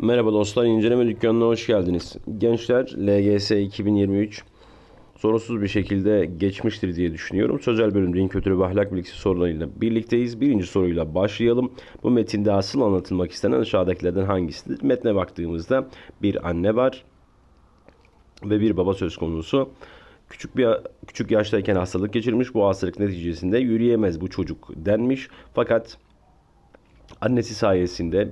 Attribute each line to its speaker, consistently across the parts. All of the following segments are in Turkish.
Speaker 1: Merhaba dostlar, inceleme dükkanına hoş geldiniz. Gençler, LGS 2023 sorunsuz bir şekilde geçmiştir diye düşünüyorum. Sözel bölüm din kültürü ve ahlak bilgisi sorularıyla birlikteyiz. Birinci soruyla başlayalım. Bu metinde asıl anlatılmak istenen aşağıdakilerden hangisidir? Metne baktığımızda bir anne var ve bir baba söz konusu. Küçük bir küçük yaştayken hastalık geçirmiş. Bu hastalık neticesinde yürüyemez bu çocuk denmiş. Fakat annesi sayesinde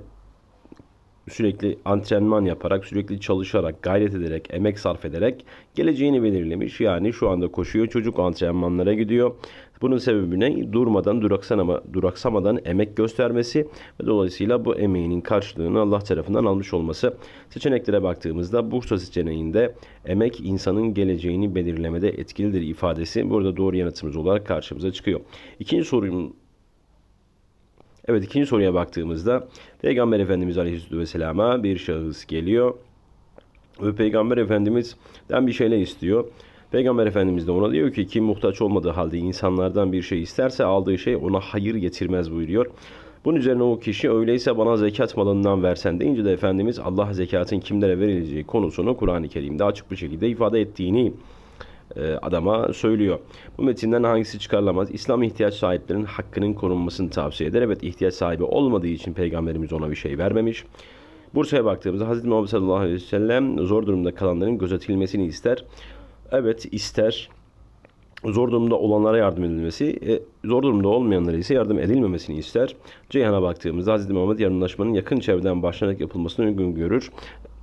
Speaker 1: sürekli antrenman yaparak, sürekli çalışarak, gayret ederek, emek sarf ederek geleceğini belirlemiş. Yani şu anda koşuyor, çocuk antrenmanlara gidiyor. Bunun sebebi ne? Durmadan, duraksama, duraksamadan emek göstermesi ve dolayısıyla bu emeğinin karşılığını Allah tarafından almış olması. Seçeneklere baktığımızda Bursa seçeneğinde emek insanın geleceğini belirlemede etkilidir ifadesi burada doğru yanıtımız olarak karşımıza çıkıyor. İkinci sorunun Evet ikinci soruya baktığımızda Peygamber Efendimiz Aleyhisselatü Vesselam'a bir şahıs geliyor ve Peygamber Efendimiz'den bir şeyler istiyor. Peygamber Efendimiz de ona diyor ki kim muhtaç olmadığı halde insanlardan bir şey isterse aldığı şey ona hayır getirmez buyuruyor. Bunun üzerine o kişi öyleyse bana zekat malından versen deyince de Efendimiz Allah zekatın kimlere verileceği konusunu Kur'an-ı Kerim'de açık bir şekilde ifade ettiğini adama söylüyor. Bu metinden hangisi çıkarılamaz? İslam ihtiyaç sahiplerinin hakkının korunmasını tavsiye eder. Evet ihtiyaç sahibi olmadığı için Peygamberimiz ona bir şey vermemiş. Bursa'ya baktığımızda Hz. Muhammed sallallahu aleyhi ve sellem zor durumda kalanların gözetilmesini ister. Evet ister. Zor durumda olanlara yardım edilmesi, e, zor durumda olmayanlara ise yardım edilmemesini ister. Ceyhan'a baktığımızda Hz. Muhammed yardımlaşmanın yakın çevreden başlanarak yapılmasını uygun görür.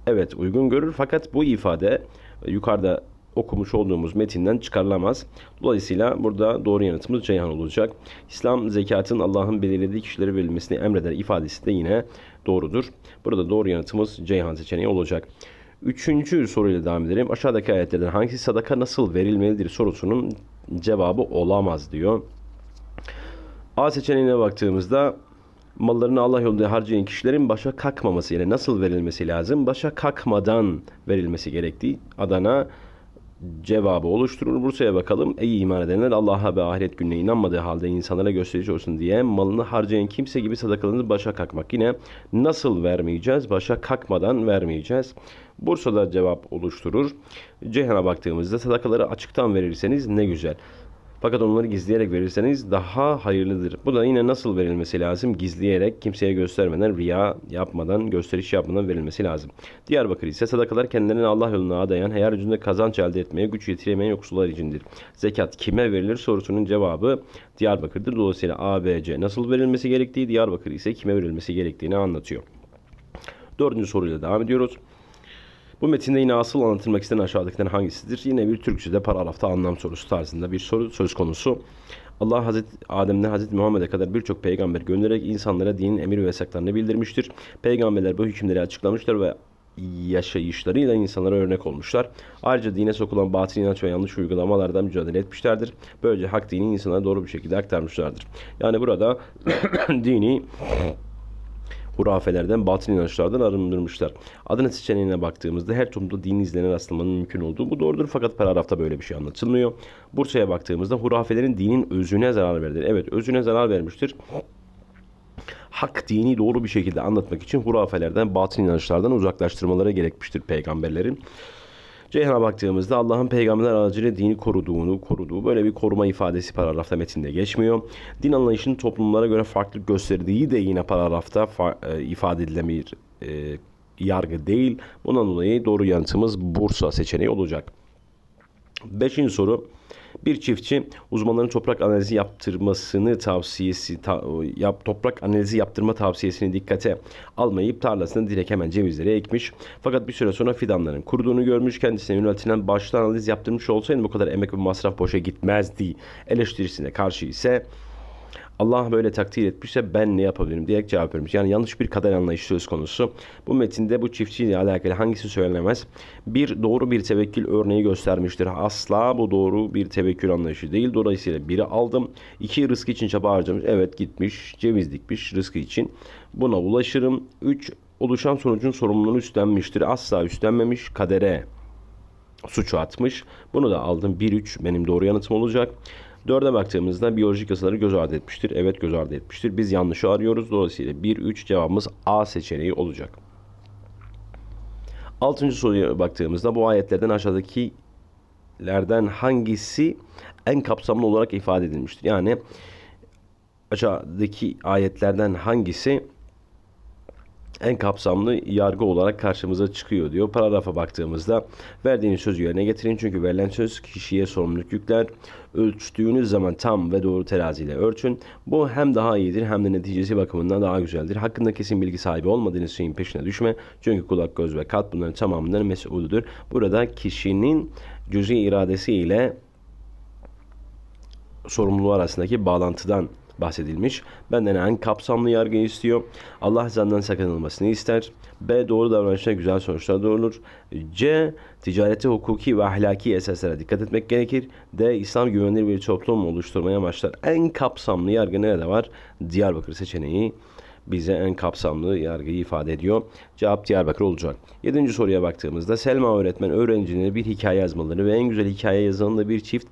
Speaker 1: Evet uygun görür fakat bu ifade yukarıda okumuş olduğumuz metinden çıkarılamaz. Dolayısıyla burada doğru yanıtımız Ceyhan olacak. İslam zekatın Allah'ın belirlediği kişilere verilmesini emreder ifadesi de yine doğrudur. Burada doğru yanıtımız Ceyhan seçeneği olacak. Üçüncü soruyla devam edelim. Aşağıdaki ayetlerden hangisi sadaka nasıl verilmelidir sorusunun cevabı olamaz diyor. A seçeneğine baktığımızda mallarını Allah yolunda harcayan kişilerin başa kalkmaması yani nasıl verilmesi lazım? Başa kalkmadan verilmesi gerektiği Adana cevabı oluşturur. Bursa'ya bakalım. Ey iman edenler Allah'a ve ahiret gününe inanmadığı halde insanlara gösterici olsun diye malını harcayan kimse gibi sadakalarını başa kalkmak. Yine nasıl vermeyeceğiz? Başa kalkmadan vermeyeceğiz. Bursa'da cevap oluşturur. Ceyhan'a baktığımızda sadakaları açıktan verirseniz ne güzel. Fakat onları gizleyerek verirseniz daha hayırlıdır. Bu da yine nasıl verilmesi lazım? Gizleyerek, kimseye göstermeden, riya yapmadan, gösteriş yapmadan verilmesi lazım. Diyarbakır ise sadakalar kendilerini Allah yoluna adayan, her yüzünde kazanç elde etmeye güç yetiremeyen yoksullar içindir. Zekat kime verilir sorusunun cevabı Diyarbakır'dır. Dolayısıyla A, B, C nasıl verilmesi gerektiği, Diyarbakır ise kime verilmesi gerektiğini anlatıyor. Dördüncü soruyla devam ediyoruz. Bu metinde yine asıl anlatılmak istenen aşağıdakilerden hangisidir? Yine bir Türkçe'de paragrafta anlam sorusu tarzında bir soru söz konusu. Allah Hazreti Adem'den Hazreti Muhammed'e kadar birçok peygamber göndererek insanlara dinin emir ve yasaklarını bildirmiştir. Peygamberler bu hükümleri açıklamışlar ve yaşayışlarıyla insanlara örnek olmuşlar. Ayrıca dine sokulan batıl inanç ve yanlış uygulamalardan mücadele etmişlerdir. Böylece hak dini insanlara doğru bir şekilde aktarmışlardır. Yani burada dini hurafelerden, batıl inançlardan arındırmışlar. Adana seçeneğine baktığımızda her toplumda din izlerine rastlamanın mümkün olduğu bu doğrudur fakat paragrafta böyle bir şey anlatılmıyor. Bursa'ya baktığımızda hurafelerin dinin özüne zarar verdi. Evet özüne zarar vermiştir hak dini doğru bir şekilde anlatmak için hurafelerden, batıl inançlardan uzaklaştırmaları gerekmiştir peygamberlerin. Ceyhan'a baktığımızda Allah'ın peygamberler aracılığıyla dini koruduğunu, koruduğu böyle bir koruma ifadesi paragrafta metinde geçmiyor. Din anlayışının toplumlara göre farklı gösterdiği de yine paragrafta e, ifade edilen bir e, yargı değil. Bundan dolayı doğru yanıtımız Bursa seçeneği olacak. Beşinci soru. Bir çiftçi uzmanların toprak analizi yaptırmasını tavsiyesi ta, yap, toprak analizi yaptırma tavsiyesini dikkate almayıp tarlasına direkt hemen cevizleri ekmiş. Fakat bir süre sonra fidanların kuruduğunu görmüş. Kendisine yöneltilen başta analiz yaptırmış olsaydı bu kadar emek ve masraf boşa gitmezdi. Eleştirisine karşı ise Allah böyle takdir etmişse ben ne yapabilirim diye cevap vermiş. Yani yanlış bir kader anlayışı söz konusu. Bu metinde bu çiftçiyle alakalı hangisi söylenemez? Bir doğru bir tevekkül örneği göstermiştir. Asla bu doğru bir tevekkül anlayışı değil. Dolayısıyla biri aldım. iki rızkı için çaba harcamış. Evet gitmiş ceviz dikmiş rızkı için. Buna ulaşırım. Üç oluşan sonucun sorumluluğunu üstlenmiştir. Asla üstlenmemiş kadere suçu atmış. Bunu da aldım. 1-3 benim doğru yanıtım olacak. Dörde baktığımızda biyolojik yasaları göz ardı etmiştir. Evet göz ardı etmiştir. Biz yanlışı arıyoruz. Dolayısıyla 1-3 cevabımız A seçeneği olacak. Altıncı soruya baktığımızda bu ayetlerden aşağıdakilerden hangisi en kapsamlı olarak ifade edilmiştir? Yani aşağıdaki ayetlerden hangisi en kapsamlı yargı olarak karşımıza çıkıyor diyor. Paragrafa baktığımızda verdiğiniz sözü yerine getirin çünkü verilen söz kişiye sorumluluk yükler. Ölçtüğünüz zaman tam ve doğru teraziyle ölçün. Bu hem daha iyidir hem de neticesi bakımından daha güzeldir. Hakkında kesin bilgi sahibi olmadığınız şeyin peşine düşme. Çünkü kulak, göz ve kalp bunların tamamından mesulüdür. Burada kişinin cüzi iradesi ile sorumluluğu arasındaki bağlantıdan bahsedilmiş. Benden en kapsamlı yargı istiyor. Allah zandan sakınılmasını ister. B. Doğru davranışına güzel sonuçlar doğurulur. C. Ticareti hukuki ve ahlaki esaslara dikkat etmek gerekir. D. İslam güvenilir bir toplum oluşturmaya başlar. En kapsamlı yargı nerede var? Diyarbakır seçeneği bize en kapsamlı yargıyı ifade ediyor. Cevap Diyarbakır olacak. Yedinci soruya baktığımızda Selma öğretmen öğrencilerine bir hikaye yazmalarını ve en güzel hikaye yazanını bir çift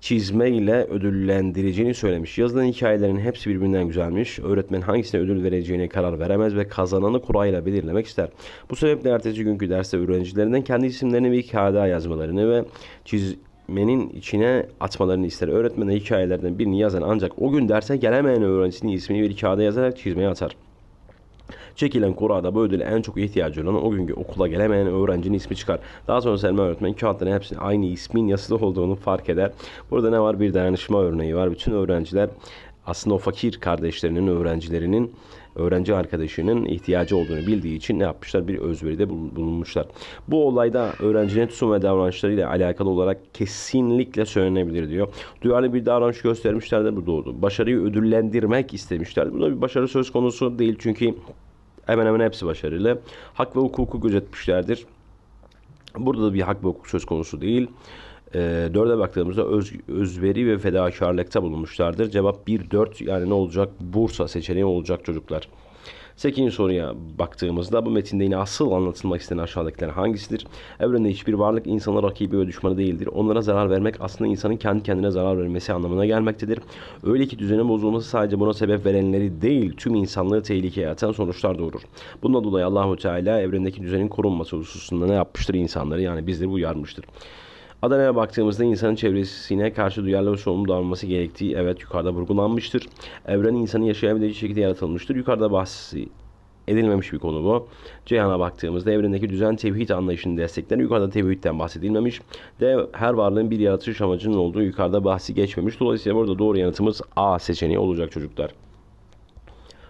Speaker 1: çizme ile ödüllendireceğini söylemiş. Yazılan hikayelerin hepsi birbirinden güzelmiş. Öğretmen hangisine ödül vereceğine karar veremez ve kazananı kurayla belirlemek ister. Bu sebeple ertesi günkü derste öğrencilerinden kendi isimlerini bir kağıda yazmalarını ve çizmenin içine atmalarını ister. Öğretmen de hikayelerden birini yazan ancak o gün derse gelemeyen öğrencisinin ismini bir kağıda yazarak çizmeye atar. Çekilen kurada bu ödüle en çok ihtiyacı olan o günkü okula gelemeyen öğrencinin ismi çıkar. Daha sonra Selma öğretmen kağıtların hepsinin aynı ismin yazılı olduğunu fark eder. Burada ne var? Bir dayanışma örneği var. Bütün öğrenciler aslında o fakir kardeşlerinin, öğrencilerinin, öğrenci arkadaşının ihtiyacı olduğunu bildiği için ne yapmışlar? Bir özveride bulunmuşlar. Bu olayda öğrencinin tutum ve davranışlarıyla alakalı olarak kesinlikle söylenebilir diyor. Duyarlı bir davranış göstermişlerdir bu doğru. Başarıyı ödüllendirmek istemişler. Bunda bir başarı söz konusu değil çünkü hemen hemen hepsi başarılı. Hak ve hukuku gözetmişlerdir. Burada da bir hak ve hukuk söz konusu değil. E, dörde baktığımızda öz, özveri ve fedakarlıkta bulunmuşlardır. Cevap 1-4 yani ne olacak? Bursa seçeneği olacak çocuklar. 8. soruya baktığımızda bu metinde yine asıl anlatılmak istenen aşağıdakiler hangisidir? Evrende hiçbir varlık insanın rakibi ve düşmanı değildir. Onlara zarar vermek aslında insanın kendi kendine zarar vermesi anlamına gelmektedir. Öyle ki düzenin bozulması sadece buna sebep verenleri değil, tüm insanlığı tehlikeye atan sonuçlar doğurur. Bundan dolayı Allahu Teala evrendeki düzenin korunması hususunda ne yapmıştır insanları yani bizleri uyarmıştır. Adana'ya baktığımızda insanın çevresine karşı duyarlı ve sorumlu davranması gerektiği evet yukarıda vurgulanmıştır. Evren insanın yaşayabileceği şekilde yaratılmıştır. Yukarıda bahsi edilmemiş bir konu bu. Ceyhan'a baktığımızda evrendeki düzen tevhid anlayışını destekler. Yukarıda tevhidten bahsedilmemiş. De her varlığın bir yaratış amacının olduğu yukarıda bahsi geçmemiş. Dolayısıyla burada doğru yanıtımız A seçeneği olacak çocuklar.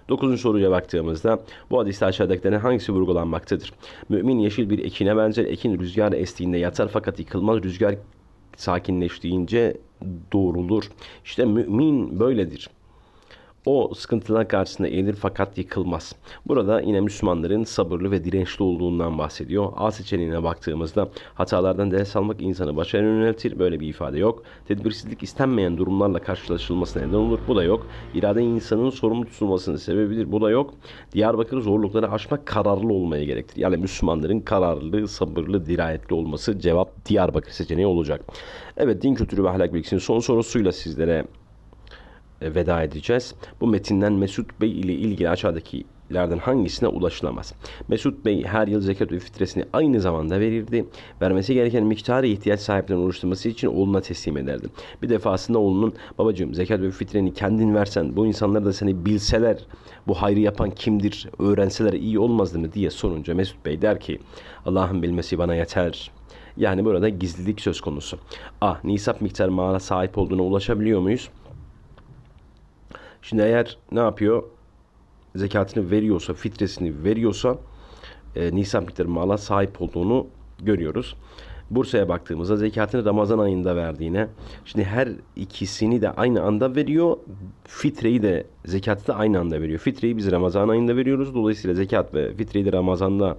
Speaker 1: Dokuzuncu soruya baktığımızda bu hadiste aşağıdakilerin hangisi vurgulanmaktadır? Mümin yeşil bir ekine benzer. Ekin rüzgar estiğinde yatar fakat yıkılmaz. Rüzgar sakinleştiğince doğrulur. İşte mümin böyledir. O sıkıntılar karşısında eğilir fakat yıkılmaz. Burada yine Müslümanların sabırlı ve dirençli olduğundan bahsediyor. A seçeneğine baktığımızda hatalardan ders almak insanı başarıya yöneltir. Böyle bir ifade yok. Tedbirsizlik istenmeyen durumlarla karşılaşılmasına neden olur. Bu da yok. İrade insanın sorumlu tutulmasının sebebidir. Bu da yok. Diyarbakır zorlukları aşmak kararlı olmaya gerektir. Yani Müslümanların kararlı, sabırlı, dirayetli olması cevap Diyarbakır seçeneği olacak. Evet din kültürü ve ahlak bilgisinin son sorusuyla sizlere veda edeceğiz. Bu metinden Mesut Bey ile ilgili aşağıdakilerden hangisine ulaşılamaz? Mesut Bey her yıl zekat ve fitresini aynı zamanda verirdi. Vermesi gereken miktarı ihtiyaç sahiplerinin oluşturması için oğluna teslim ederdi. Bir defasında oğlunun babacığım zekat ve fitreni kendin versen bu insanlar da seni bilseler bu hayrı yapan kimdir öğrenseler iyi olmazdı mı diye sorunca Mesut Bey der ki Allah'ın bilmesi bana yeter. Yani burada gizlilik söz konusu. A. Nisap miktarı mala sahip olduğuna ulaşabiliyor muyuz? Şimdi eğer ne yapıyor? Zekatını veriyorsa, fitresini veriyorsa e, nisan miktarı mala sahip olduğunu görüyoruz. Bursa'ya baktığımızda zekatını Ramazan ayında verdiğine, şimdi her ikisini de aynı anda veriyor, fitreyi de zekatı da aynı anda veriyor. Fitreyi biz Ramazan ayında veriyoruz. Dolayısıyla zekat ve fitreyi de Ramazan'da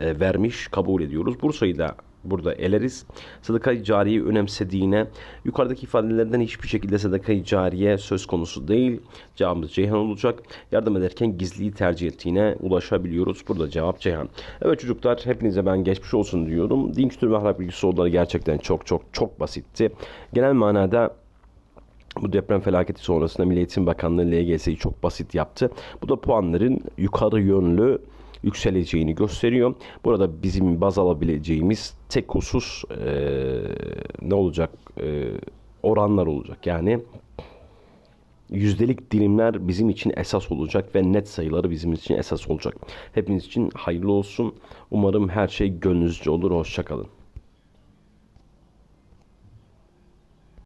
Speaker 1: e, vermiş, kabul ediyoruz. Bursa'yı da burada eleriz. Sadaka-i cariyeyi önemsediğine yukarıdaki ifadelerden hiçbir şekilde sadaka-i cariye söz konusu değil. Cevabımız Ceyhan olacak. Yardım ederken gizliyi tercih ettiğine ulaşabiliyoruz. Burada cevap Ceyhan. Evet çocuklar hepinize ben geçmiş olsun diyorum. Din kültürü ve ahlak bilgisi soruları gerçekten çok çok çok basitti. Genel manada bu deprem felaketi sonrasında Milli Eğitim Bakanlığı LGS'yi çok basit yaptı. Bu da puanların yukarı yönlü yükseleceğini gösteriyor. Burada bizim baz alabileceğimiz tek husus eee, ne olacak? Eee, oranlar olacak. Yani yüzdelik dilimler bizim için esas olacak ve net sayıları bizim için esas olacak. Hepiniz için hayırlı olsun. Umarım her şey gönlünüzce olur. Hoşçakalın.